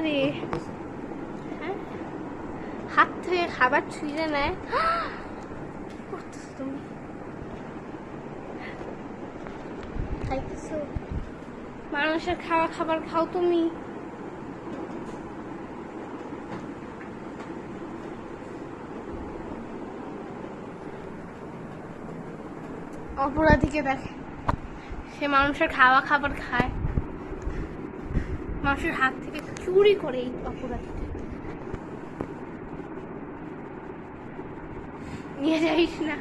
রে হ্যাঁ হাত থেকে খাবার ছুঁয়ে নেয় করতেছো তুমি খাইতেছো মানুষের খাওয়া খাবার খাও তুমি অপরাধীকে দেখে সে মানুষের খাওয়া খাবার খায় মানুষের হাত থেকে চুরি করে এই অপরাধীটা নিয়ে যাইস না।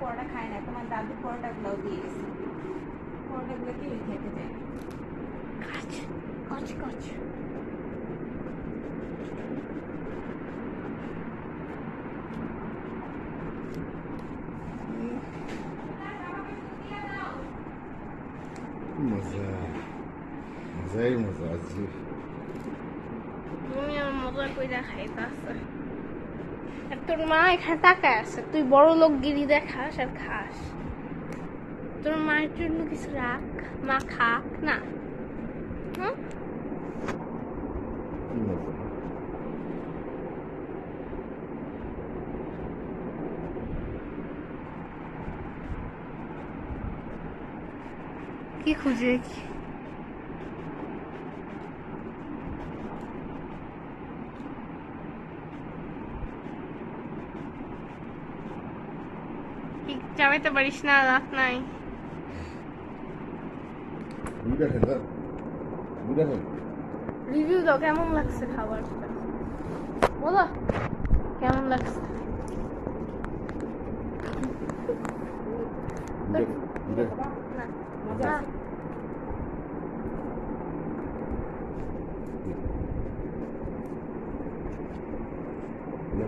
পরোটা খায় না তোমার দাদু পরোটা গুলো দিয়ে গেছে। পরোটা গুলো কেউ খেতে চায় না। কাচ কাচ। মজা মজাই মজা আজকে তুমি আমার মজা কইরা খাইতাছে। আর তোর মা এখানে তাকায় আছে। তুই বড় লোক গিরি দেখাস আর খাস। তোর মায়ের জন্য কিছু রাখ। মা খাক না। হুম? কি খুঁজে? চাবাইতে পারিস না রাত নাই। রিভিউ দাও কেমন লাগছে খাবারটা? বলো কেমন লাগছে দুইটা দুইটা খাই না মজা না। আছে?